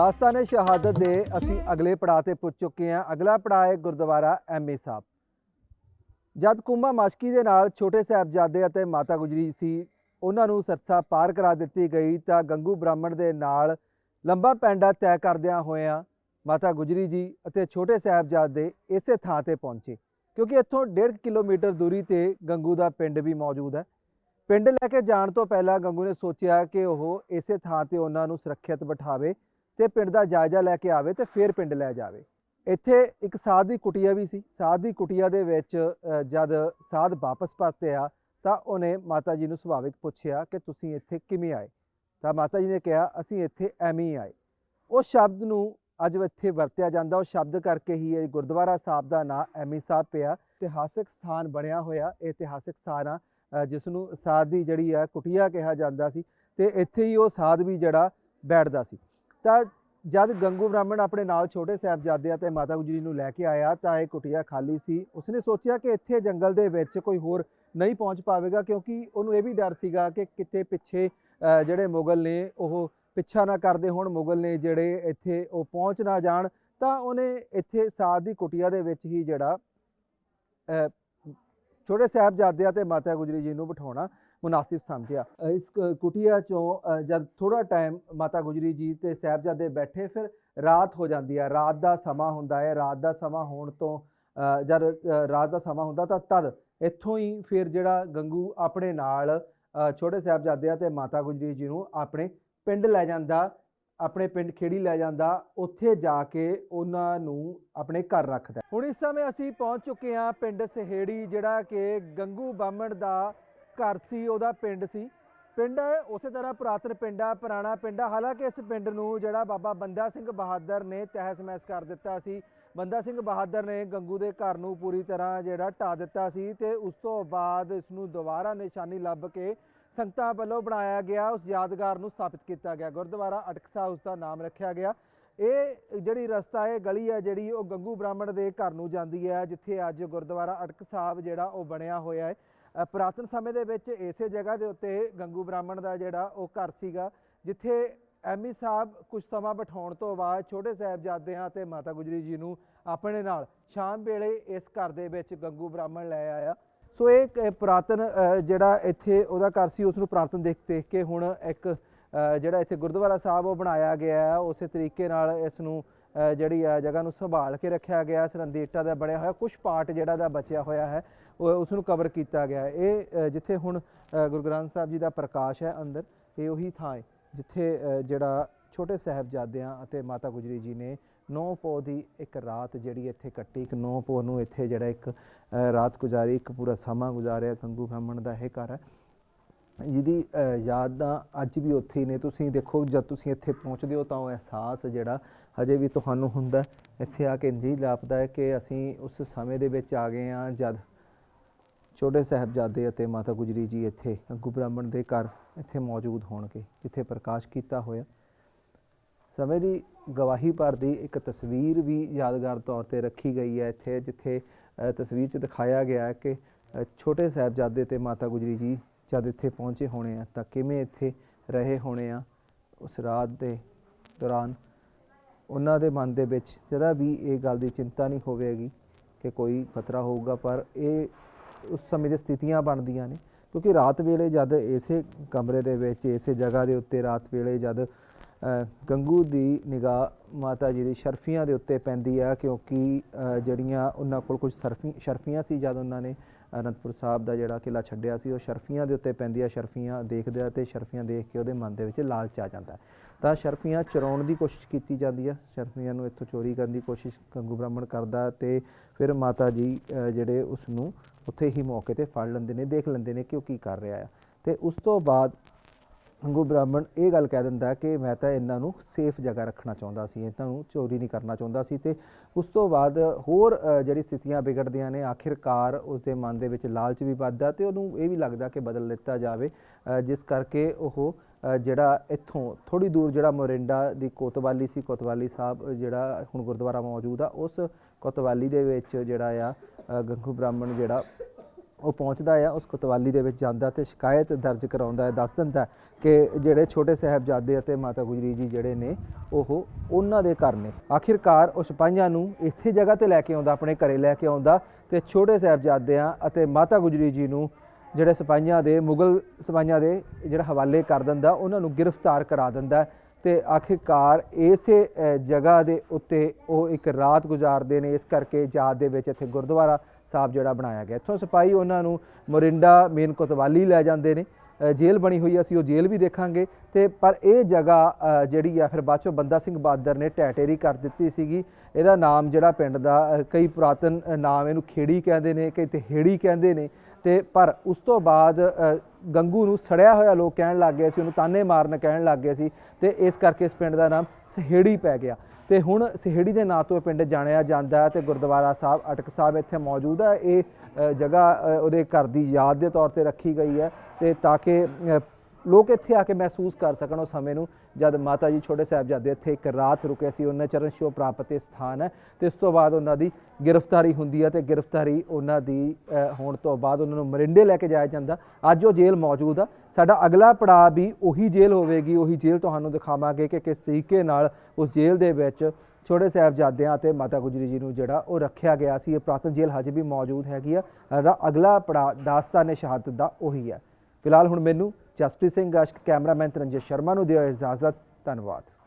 ਦਾਸਤਾਨੇ ਸ਼ਹਾਦਤ ਦੇ ਅਸੀਂ ਅਗਲੇ ਪੜਾਅ ਤੇ ਪੁੱਜ ਚੁੱਕੇ ਹਾਂ। ਅਗਲਾ ਪੜਾਅ ਹੈ ਗੁਰਦੁਆਰਾ ਐਮਏ ਸਾਹਿਬ। ਜਦ ਕੁੰਭਾ ਮਾਸ਼ਕੀ ਦੇ ਨਾਲ ਛੋਟੇ ਸਾਹਿਬਜ਼ਾਦੇ ਅਤੇ ਮਾਤਾ ਗੁਜਰੀ ਸੀ, ਉਹਨਾਂ ਨੂੰ ਸਰਸਾ ਪਾਰ ਕਰਾ ਦਿੱਤੀ ਗਈ ਤਾਂ ਗੰਗੂ ਬ੍ਰਾਹਮਣ ਦੇ ਨਾਲ ਲੰਬਾ ਪੈਂਡਾ ਤੈਅ ਕਰਦਿਆਂ ਹੋਇਆਂ ਮਾਤਾ ਗੁਜਰੀ ਜੀ ਅਤੇ ਛੋਟੇ ਸਾਹਿਬਜ਼ਾਦੇ ਇਸੇ ਥਾਂ ਤੇ ਪਹੁੰਚੇ। ਕਿਉਂਕਿ ਇੱਥੋਂ 1.5 ਕਿਲੋਮੀਟਰ ਦੂਰੀ ਤੇ ਗੰਗੂ ਦਾ ਪਿੰਡ ਵੀ ਮੌਜੂਦ ਹੈ। ਪਿੰਡ ਲੈ ਕੇ ਜਾਣ ਤੋਂ ਪਹਿਲਾਂ ਗੰਗੂ ਨੇ ਸੋਚਿਆ ਕਿ ਉਹ ਇਸੇ ਥਾਂ ਤੇ ਉਹਨਾਂ ਨੂੰ ਸੁਰੱਖਿਅਤ ਬਿਠਾਵੇ। ਤੇ ਪਿੰਡ ਦਾ ਜਾਇਜ਼ਾ ਲੈ ਕੇ ਆਵੇ ਤੇ ਫਿਰ ਪਿੰਡ ਲੈ ਜਾਵੇ। ਇੱਥੇ ਇੱਕ ਸਾਧ ਦੀ ਕੁਟੀਆ ਵੀ ਸੀ। ਸਾਧ ਦੀ ਕੁਟੀਆ ਦੇ ਵਿੱਚ ਜਦ ਸਾਧ ਵਾਪਸ ਪਰਤੇ ਆ, ਤਾਂ ਉਹਨੇ ਮਾਤਾ ਜੀ ਨੂੰ ਸੁਭਾਵਿਕ ਪੁੱਛਿਆ ਕਿ ਤੁਸੀਂ ਇੱਥੇ ਕਿਵੇਂ ਆਏ? ਤਾਂ ਮਾਤਾ ਜੀ ਨੇ ਕਿਹਾ, ਅਸੀਂ ਇੱਥੇ ਐਵੇਂ ਹੀ ਆਏ। ਉਹ ਸ਼ਬਦ ਨੂੰ ਅੱਜ ਇੱਥੇ ਵਰਤਿਆ ਜਾਂਦਾ। ਉਹ ਸ਼ਬਦ ਕਰਕੇ ਹੀ ਇਹ ਗੁਰਦੁਆਰਾ ਸਾਹਿਬ ਦਾ ਨਾਂ ਐਮੀ ਸਾਹਿਬ ਪਿਆ। ਇਤਿਹਾਸਕ ਸਥਾਨ ਬਣਿਆ ਹੋਇਆ। ਇਹ ਇਤਿਹਾਸਕ ਸਥਾਨ ਆ ਜਿਸ ਨੂੰ ਸਾਧ ਦੀ ਜਿਹੜੀ ਆ ਕੁਟੀਆ ਕਿਹਾ ਜਾਂਦਾ ਸੀ, ਤੇ ਇੱਥੇ ਹੀ ਉਹ ਸਾਧ ਵੀ ਜਿਹੜਾ ਬੈਠਦਾ ਸੀ। ਤਾਂ ਜਦ ਗੰਗੂ ਬ੍ਰਾਹਮਣ ਆਪਣੇ ਨਾਲ ਛੋਟੇ ਸਾਹਿਬਜ਼ਾਦੇ ਅਤੇ ਮਾਤਾ ਗੁਜਰੀ ਨੂੰ ਲੈ ਕੇ ਆਇਆ ਤਾਂ ਇਹ ਕੁਟਿਆ ਖਾਲੀ ਸੀ। ਉਸਨੇ ਸੋਚਿਆ ਕਿ ਇੱਥੇ ਜੰਗਲ ਦੇ ਵਿੱਚ ਕੋਈ ਹੋਰ ਨਹੀਂ ਪਹੁੰਚ ਪਾਵੇਗਾ ਕਿਉਂਕਿ ਉਹਨੂੰ ਇਹ ਵੀ ਡਰ ਸੀਗਾ ਕਿ ਕਿਤੇ ਪਿੱਛੇ ਅ, ਜਿਹੜੇ ਮੁਗਲ ਨੇ ਉਹ ਪਿੱਛਾ ਨਾ ਕਰਦੇ ਹੋਣ ਮੁਗਲ ਨੇ ਜਿਹੜੇ ਇੱਥੇ ਉਹ ਪਹੁੰਚ ਨਾ ਜਾਣ ਤਾਂ ਉਹਨੇ ਇੱਥੇ ਸਾਧ ਦੀ ਕੁਟੀਆ ਦੇ ਵਿੱਚ ਹੀ ਜਿਹੜਾ ਅ, ਛੋਟੇ ਸਾਹਿਬਜ਼ਾਦਿਆਂ ਅਤੇ ਮਾਤਾ ਗੁਜਰੀ ਜੀ ਨੂੰ ਬਿਠਾਉਣਾ ਮੁਨਾਸਿਬ ਸਮਝਿਆ। ਇਸ ਕ- ਕੁਟੀਆ ਚੋਂ ਜਦ ਥੋੜਾ ਟਾਈਮ ਮਾਤਾ ਗੁਜਰੀ ਜੀ ਤੇ ਸਾਹਿਬਜ਼ਾਦੇ ਬੈਠੇ, ਫਿਰ ਰਾਤ ਹੋ ਜਾਂਦੀ ਹੈ ਰਾਤ ਦਾ ਸਮਾਂ ਹੁੰਦਾ ਹੈ। ਰਾਤ ਦਾ ਸਮਾਂ ਹੋਣ ਤੋਂ ਜਦ ਰਾਤ ਦਾ ਸਮਾਂ ਹੁੰਦਾ ਤਾਂ ਤਦ ਇੱਥੋਂ ਹੀ ਫਿਰ ਜਿਹੜਾ ਗੰਗੂ ਆਪਣੇ ਨਾਲ ਛੋਟੇ ਸਾਹਿਬਜ਼ਾਦਿਆਂ ਤੇ ਮਾਤਾ ਗੁਜਰੀ ਜੀ ਨੂੰ ਆਪਣੇ ਪਿੰਡ ਲੈ ਜਾਂਦਾ, ਆਪਣੇ ਪਿੰਡ ਖੇੜੀ ਲੈ ਜਾਂਦਾ, ਉੱਥੇ ਜਾ ਕੇ ਉਹਨਾਂ ਨੂੰ ਆਪਣੇ ਘਰ ਰੱਖਦਾ ਹੁਣ ਇਸ ਸਮੇਂ ਅਸੀਂ ਪਹੁੰਚ ਚੁੱਕੇ ਹਾਂ ਪਿੰਡ ਸਹੇੜੀ, ਜਿਹੜਾ ਕਿ ਗੰਗੂ ਬਾਹਮਣ ਦਾ ਘਰ ਸੀ, ਉਹਦਾ ਪਿੰਡ ਸੀ। ਪਿੰਡ ਉਸੇ ਤਰ੍ਹਾਂ ਪੁਰਾਤਨ ਪਿੰਡ ਆ, ਪੁਰਾਣਾ ਪਿੰਡ ਆ। ਹਾਲਾਂਕਿ ਇਸ ਪਿੰਡ ਨੂੰ ਜਿਹੜਾ ਬਾਬਾ ਬੰਦਾ ਸਿੰਘ ਬਹਾਦਰ ਨੇ ਤਹਿਸ ਮਹਿਸ ਕਰ ਦਿੱਤਾ ਸੀ। ਬੰਦਾ ਸਿੰਘ ਬਹਾਦਰ ਨੇ ਗੰਗੂ ਦੇ ਘਰ ਨੂੰ ਪੂਰੀ ਤਰ੍ਹਾਂ ਜਿਹੜਾ ਢਾ ਦਿੱਤਾ ਸੀ ਤੇ ਉਸ ਤੋਂ ਬਾਅਦ ਇਸ ਨੂੰ ਦੁਬਾਰਾ ਨਿਸ਼ਾਨੀ ਲੱਭ ਕੇ ਸੰਗਤਾਂ ਵੱਲੋਂ ਬਣਾਇਆ ਗਿਆ, ਉਸ ਯਾਦਗਾਰ ਨੂੰ ਸਥਾਪਿਤ ਕੀਤਾ ਗਿਆ। ਗੁਰਦੁਆਰਾ ਅਟਕਸਾ ਉਸ ਦਾ ਨਾਮ ਰੱਖਿਆ ਗਿਆ। ਇਹ ਜਿਹੜੀ ਰਸਤਾ ਹੈ ਗਲੀ ਹੈ ਜਿਹੜੀ ਉਹ ਗੰਗੂ ਬ੍ਰਾਹਮਣ ਦੇ ਘਰ ਨੂੰ ਜਾਂਦੀ ਹੈ, ਜਿੱਥੇ ਅੱਜ ਗੁਰਦੁਆਰਾ ਅਟਕ ਸਾਹਿਬ ਜਿਹੜਾ ਉਹ ਬਣਿਆ ਹੋਇਆ ਹੈ। ਪੁਰਾਤਨ ਸਮੇਂ ਦੇ ਵਿੱਚ ਇਸੇ ਜਗ੍ਹਾ ਦੇ ਉੱਤੇ ਗੰਗੂ ਬ੍ਰਾਹਮਣ ਦਾ ਜਿਹੜਾ ਉਹ ਘਰ ਸੀਗਾ, ਜਿੱਥੇ ਐਮੀ ਸਾਹਿਬ ਕੁਝ ਸਮਾਂ ਬਿਠਾਉਣ ਤੋਂ ਬਾਅਦ ਛੋਟੇ ਸਾਹਿਬਜ਼ਾਦਿਆਂ ਤੇ ਮਾਤਾ ਗੁਜਰੀ ਜੀ ਨੂੰ ਆਪਣੇ ਨਾਲ ਸ਼ਾਮ ਵੇਲੇ ਇਸ ਘਰ ਦੇ ਵਿੱਚ ਗੰਗੂ ਬ੍ਰਾਹਮਣ ਲੈ ਆਇਆ। ਸੋ ਇਹ ਇੱਕ ਪੁਰਾਤਨ ਜਿਹੜਾ ਇੱਥੇ ਉਹਦਾ ਘਰ ਸੀ ਉਸ ਨੂੰ ਪੁਰਾਤਨ ਦੇਖ ਦੇਖ ਕੇ ਹੁਣ ਇੱਕ ਜਿਹੜਾ ਇੱਥੇ ਗੁਰਦੁਆਰਾ ਸਾਹਿਬ ਉਹ ਬਣਾਇਆ ਗਿਆ ਹੈ, ਉਸੇ ਤਰੀਕੇ ਨਾਲ ਇਸ ਨੂੰ ਜਿਹੜੀ ਆ ਜਗ੍ਹਾ ਨੂੰ ਸੰਭਾਲ ਕੇ ਰੱਖਿਆ ਗਿਆ ਸਰੰਦੀ ਇੱਟਾਂ ਦਾ ਬਣਿਆ ਹੋਇਆ ਕੁਝ ਪਾਰਟ ਜਿਹੜਾ ਦਾ ਬਚਿਆ ਹੋਇਆ ਹੈ ਉਹ ਉਸ ਨੂੰ ਕਵਰ ਕੀਤਾ ਗਿਆ ਇਹ ਜਿੱਥੇ ਹੁਣ ਗੁਰੂ ਗ੍ਰੰਥ ਸਾਹਿਬ ਜੀ ਦਾ ਪ੍ਰਕਾਸ਼ ਹੈ ਅੰਦਰ ਇਹ ਉਹੀ ਥਾਂ ਹੈ ਜਿੱਥੇ ਜਿਹੜਾ ਛੋਟੇ ਸਾਹਿਬਜ਼ਾਦਿਆਂ ਅਤੇ ਮਾਤਾ ਗੁਜਰੀ ਜੀ ਨੇ ਨੌ ਪੋ ਦੀ ਇੱਕ ਰਾਤ ਜਿਹੜੀ ਇੱਥੇ ਕੱਟੀ ਇੱਕ ਨੌ ਪੋ ਨੂੰ ਇੱਥੇ ਜਿਹੜਾ ਇੱਕ ਰਾਤ ਗੁਜ਼ਾਰੀ ਇੱਕ ਪੂਰਾ ਸਮਾਂ ਗੁਜ਼ਾਰਿਆ ਕੰਗੂ ਬ੍ਰਾਹਮਣ ਦਾ ਇਹ ਘਰ ਹੈ। ਜਿਹਦੀ ਅ, ਯਾਦਾਂ ਅੱਜ ਵੀ ਉੱਥੇ ਹੀ ਨੇ ਤੁਸੀਂ ਦੇਖੋ ਜਦ ਤੁਸੀਂ ਇੱਥੇ ਪਹੁੰਚਦੇ ਹੋ ਤਾਂ ਉਹ ਅਹਿਸਾਸ ਜਿਹੜਾ ਹਜੇ ਵੀ ਤੁਹਾਨੂੰ ਹੁੰਦਾ ਇੱਥੇ ਆ ਕੇ ਇੰਝ ਲਾਪਦਾ ਹੈ ਕਿ ਅਸੀਂ ਉਸ ਸਮੇਂ ਦੇ ਵਿੱਚ ਆ ਗਏ ਹਾਂ ਜਦ ਛੋਟੇ ਸਾਹਿਬਜ਼ਾਦੇ ਅਤੇ ਮਾਤਾ ਗੁਜਰੀ ਜੀ ਇੱਥੇ ਗੰਗੂ ਬ੍ਰਾਹਮਣ ਦੇ ਘਰ ਇੱਥੇ ਮੌਜੂਦ ਹੋਣਗੇ, ਜਿੱਥੇ ਪ੍ਰਕਾਸ਼ ਕੀਤਾ ਹੋਇਆ। ਸਮੇਂ ਦੀ ਗਵਾਹੀ ਭਰਦੀ ਇੱਕ ਤਸਵੀਰ ਵੀ ਯਾਦਗਾਰ ਤੌਰ ਤੇ ਰੱਖੀ ਗਈ ਹੈ ਇੱਥੇ, ਜਿੱਥੇ ਤਸਵੀਰ 'ਚ ਦਿਖਾਇਆ ਗਿਆ ਹੈ ਕਿ ਛੋਟੇ ਸਾਹਿਬਜ਼ਾਦੇ ਤੇ ਮਾਤਾ ਗੁਜਰੀ ਜੀ ਜਦ ਇੱਥੇ ਪਹੁੰਚੇ ਹੋਣੇ ਆ ਤਾਂ ਕਿਵੇਂ ਇੱਥੇ ਰਹੇ ਹੋਣੇ ਆ, ਉਸ ਰਾਤ ਦੇ ਦੌਰਾਨ। ਉਹਨਾਂ ਦੇ ਮਨ ਦੇ ਵਿੱਚ ਜਦਾ ਵੀ ਇਹ ਗੱਲ ਦੀ ਚਿੰਤਾ ਨਹੀਂ ਹੋਵੇਗੀ ਕਿ ਕੋਈ ਖਤਰਾ ਹੋਊਗਾ, ਪਰ ਇਹ ਉਸ ਸਮੇਂ ਦੀ ਸਥਿਤੀਆਂ ਬਣਦੀਆਂ ਨੇ। ਕਿਉਂਕਿ ਰਾਤ ਵੇਲੇ ਜਦ ਇਸੇ ਕਮਰੇ ਦੇ ਵਿੱਚ, ਇਸੇ ਜਗ੍ਹਾ ਦੇ ਉੱਤੇ ਰਾਤ ਵੇਲੇ ਜਦ ਗੰਗੂ ਦੀ ਨਿਗਾਹ ਮਾਤਾ ਜੀ ਦੀ ਸ਼ਰਫੀਆਂ ਦੇ ਉੱਤੇ ਪੈਂਦੀ ਆ, ਕਿਉਂਕਿ ਜਿਹੜੀਆਂ ਉਹਨਾਂ ਕੋਲ ਕੁਝ ਸਰਫੀ, ਸ਼ਰਫੀਆਂ ਸੀ ਜਦ ਉਹਨਾਂ ਨੇ ਅਨੰਦਪੁਰ ਸਾਹਿਬ ਦਾ ਜਿਹੜਾ ਕਿਲਾ ਛੱਡਿਆ ਸੀ, ਉਹ ਸ਼ਰਫੀਆਂ ਦੇ ਉੱਤੇ ਪੈਂਦੀਆਂ ਸ਼ਰਫੀਆਂ ਦੇਖਦੇ ਆ ਤੇ ਸ਼ਰਫੀਆਂ ਦੇਖ ਕੇ ਉਹਦੇ ਮਨ ਦੇ ਵਿੱਚ ਲਾਲਚ ਆ ਜਾਂਦਾ ਤਾਂ ਸ਼ਰਫੀਆਂ ਚਰਾਉਣ ਦੀ ਕੋਸ਼ਿਸ਼ ਕੀਤੀ ਜਾਂਦੀ ਆ, ਸ਼ਰਫੀਆਂ ਨੂੰ ਇੱਥੋਂ ਚੋਰੀ ਕਰਨ ਦੀ ਕੋਸ਼ਿਸ਼ ਕੰਗੂ ਬ੍ਰਾਹਮਣ ਕਰਦਾ ਤੇ ਫਿਰ ਮਾਤਾ ਜੀ ਜਿਹੜੇ ਉਸ ਨੂੰ ਉੱਥੇ ਹੀ ਮੌਕੇ ਤੇ ਫੜ ਲੈਂਦੇ ਨੇ, ਦੇਖ ਲੈਂਦੇ ਨੇ ਕਿ ਉਹ ਕੀ ਕਰ ਰਿਹਾ ਆ। ਤੇ ਉਸ ਤੋਂ ਬਾਅਦ ਗੰਗੂ ਬ੍ਰਾਹਮਣ ਇਹ ਗੱਲ ਕਹਿ ਦਿੰਦਾ ਕਿ ਮੈਂ ਤਾਂ ਇਹਨਾਂ ਨੂੰ ਸੇਫ ਜਗ੍ਹਾ ਰੱਖਣਾ ਚਾਹੁੰਦਾ ਸੀ, ਇਹਨਾਂ ਨੂੰ ਚੋਰੀ ਨਹੀਂ ਕਰਨਾ ਚਾਹੁੰਦਾ ਸੀ ਤੇ ਉਸ ਤੋਂ ਬਾਅਦ ਹੋਰ ਜਿਹੜੀ ਸਥਿਤੀਆਂ ਵਿਗੜਦੀਆਂ ਨੇ, ਆਖਿਰਕਾਰ ਉਸ ਦੇ ਮਨ ਦੇ ਵਿੱਚ ਲਾਲਚ ਵੀ ਵੱਧਦਾ ਤੇ ਉਹਨੂੰ ਇਹ ਵੀ ਲੱਗਦਾ ਕਿ ਬਦਲ ਲਿੱਤਾ ਜਾਵੇ ਜਿਸ ਕਰਕੇ ਉਹ ਜਿਹੜਾ ਇੱਥੋਂ ਥੋੜੀ ਦੂਰ ਜਿਹੜਾ ਮੋਰਿੰਡਾ ਦੀ ਕੋਤਵਾਲੀ ਸੀ, ਕੋਤਵਾਲੀ ਸਾਹਿਬ ਜਿਹੜਾ ਹੁਣ ਗੁਰਦੁਆਰਾ ਮੌਜੂਦ ਆ, ਉਸ ਕੋਤਵਾਲੀ ਦੇ ਵਿੱਚ ਜਿਹੜਾ ਆ ਗੰਗੂ ਬ੍ਰਾਹਮਣ ਜਿਹੜਾ ਉਹ ਪਹੁੰਚਦਾ ਆ, ਉਸ ਕੋਤਵਾਲੀ ਦੇ ਵਿੱਚ ਜਾਂਦਾ ਤੇ ਸ਼ਿਕਾਇਤ ਦਰਜ ਕਰਾਉਂਦਾ ਹੈ, ਦੱਸ ਦਿੰਦਾ ਕਿ ਜਿਹੜੇ ਛੋਟੇ ਸਾਹਿਬਜ਼ਾਦੇ ਅਤੇ ਮਾਤਾ ਗੁਜਰੀ ਜੀ ਜਿਹੜੇ ਨੇ, ਉਹ ਉਹਨਾਂ ਦੇ ਘਰ ਨੇ। ਆਖਿਰਕਾਰ ਉਹ ਸਿਪਾਹੀਆਂ ਨੂੰ ਇਸੇ ਜਗ੍ਹਾ ਤੇ ਲੈ ਕੇ ਆਉਂਦਾ, ਆਪਣੇ ਘਰੇ ਲੈ ਕੇ ਆਉਂਦਾ ਤੇ ਛੋਟੇ ਸਾਹਿਬਜ਼ਾਦਿਆਂ ਅਤੇ ਮਾਤਾ ਗੁਜਰੀ ਜੀ ਨੂੰ ਜਿਹੜੇ ਸਿਪਾਹੀਆਂ ਦੇ, ਮੁਗਲ ਸਿਪਾਹੀਆਂ ਦੇ ਜਿਹੜਾ ਹਵਾਲੇ ਕਰ ਦਿੰਦਾ, ਉਹਨਾਂ ਨੂੰ ਗ੍ਰਿਫਤਾਰ ਕਰਾ ਦਿੰਦਾ ਹੈ ਤੇ ਆਖਿਰਕਾਰ ਇਸੇ ਜਗ੍ਹਾ ਦੇ ਉੱਤੇ ਉਹ ਇੱਕ ਰਾਤ ਗੁਜ਼ਾਰਦੇ ਨੇ। ਇਸ ਕਰਕੇ ਜਾਤ ਦੇ ਵਿੱਚ ਇੱਥੇ ਗੁਰਦੁਆਰਾ ਸਾਹਿਬ ਜਿਹੜਾ ਬਣਾਇਆ ਗਿਆ। ਇੱਥੋਂ ਸਿਪਾਹੀ ਉਹਨਾਂ ਨੂੰ ਮੋਰਿੰਡਾ, ਮੇਨ ਕੋਤਵਾਲੀ ਲੈ ਜਾਂਦੇ ਨੇ। ਜੇਲ੍ਹ ਬਣੀ ਹੋਈ ਅਸੀਂ ਉਹ ਜੇਲ੍ਹ ਵੀ ਦੇਖਾਂਗੇ। ਤੇ ਪਰ ਇਹ ਜਗ੍ਹਾ ਜਿਹੜੀ ਆ, ਫਿਰ ਬਾਅਦ ਚੋਂ ਬੰਦਾ ਸਿੰਘ ਬਹਾਦਰ ਨੇ ਟੈਟੇਰੀ ਕਰ ਦਿੱਤੀ ਸੀਗੀ। ਇਹਦਾ ਨਾਮ ਜਿਹੜਾ ਪਿੰਡ ਦਾ ਕਈ ਪੁਰਾਤਨ ਨਾਮ ਇਹਨੂੰ ਖੇੜੀ ਕਹਿੰਦੇ ਨੇ, ਕਈ ਤਹੇੜੀ ਕਹਿੰਦੇ ਨੇ। ਤੇ ਪਰ ਉਸ ਤੋਂ ਬਾਅਦ ਗੰਗੂ ਨੂੰ ਸੜਿਆ ਹੋਇਆ ਲੋਕ ਕਹਿਣ ਲੱਗ ਗਏ ਸੀ, ਉਹਨੂੰ ਤਾਨੇ ਮਾਰਨ ਕਹਿਣ ਲੱਗ ਗਏ ਸੀ। ਤੇ ਇਸ ਕਰਕੇ ਇਸ ਪਿੰਡ ਦਾ ਨਾਮ ਸਹੇੜੀ ਪੈ ਗਿਆ। ਤੇ ਹੁਣ ਸਿਹੜੀ ਦੇ ਨਾਂ ਤੋਂ ਇਹ ਪਿੰਡ ਜਾਣਿਆ ਜਾਂਦਾ ਹੈ ਤੇ ਗੁਰਦੁਆਰਾ ਸਾਹਿਬ, ਅਟਕ ਸਾਹਿਬ ਇੱਥੇ ਮੌਜੂਦ ਹੈ। ਇਹ ਜਗ੍ਹਾ ਉਹਦੇ ਘਰ ਦੀ ਯਾਦ ਦੇ ਤੌਰ ਤੇ ਰੱਖੀ ਗਈ ਹੈ ਤੇ ਤਾਂ ਕਿ ਲੋਕ ਇੱਥੇ ਆ ਕੇ ਮਹਿਸੂਸ ਕਰ ਸਕਣ ਉਹ ਸਮੇਂ ਨੂੰ, ਜਦ ਮਾਤਾ ਜੀ ਛੋਟੇ ਸਾਹਿਬਜ਼ਾਦੇ ਇੱਥੇ ਇੱਕ ਰਾਤ ਰੁਕੇ ਸੀ, ਉਹਨਾਂ ਚਰਨ ਛੋਹ ਪ੍ਰਾਪਤ ਇਹ ਸਥਾਨ ਹੈ ਤੇ ਇਸ ਤੋਂ ਬਾਅਦ ਉਹਨਾਂ ਦੀ ਗ੍ਰਿਫਤਾਰੀ ਹੁੰਦੀ ਹੈ ਤੇ ਗ੍ਰਿਫਤਾਰੀ ਉਹਨਾਂ ਦੀ ਹੋਣ ਤੋਂ ਬਾਅਦ ਉਹਨਾਂ ਨੂੰ ਮਰਿੰਡੇ ਲੈ ਕੇ ਜਾਇਆ ਜਾਂਦਾ। ਅੱਜ ਉਹ ਜੇਲ੍ਹ ਮੌਜੂਦ ਆ। ਸਾਡਾ ਅਗਲਾ ਪੜਾਅ ਵੀ ਉਹੀ ਜੇਲ੍ਹ ਹੋਵੇਗੀ, ਉਹੀ ਜੇਲ੍ਹ ਤੁਹਾਨੂੰ ਦਿਖਾਵਾਂਗੇ ਕਿ ਕਿਸ ਤਰੀਕੇ ਨਾਲ ਉਸ ਜੇਲ੍ਹ ਦੇ ਵਿੱਚ ਛੋਟੇ ਸਾਹਿਬਜ਼ਾਦਿਆਂ ਤੇ ਮਾਤਾ ਗੁਜਰੀ ਜੀ ਨੂੰ ਜਿਹੜਾ ਉਹ ਰੱਖਿਆ ਗਿਆ ਸੀ। ਇਹ ਪ੍ਰਾਤਨ ਜੇਲ੍ਹ ਹਜੇ ਵੀ ਮੌਜੂਦ ਹੈਗੀ ਆ। ਰਾ- ਅਗਲਾ ਪੜਾਅ ਦਾਸਤਾਨ ਸ਼ਹਾਦਤ ਦਾ ਉਹੀ ਹੈ। ਫਿਲਹਾਲ ਹੁਣ ਮੈਨੂੰ ਜਸਪ੍ਰੀਤ ਸਿੰਘ ਗਸ਼ਕ ਕੈਮਰਾਮੈਨ ਤਰੰਜੇ ਸ਼ਰਮਾ ਨੂੰ ਦਿਓ ਇਜਾਜ਼ਤ ਧੰਨਵਾਦ।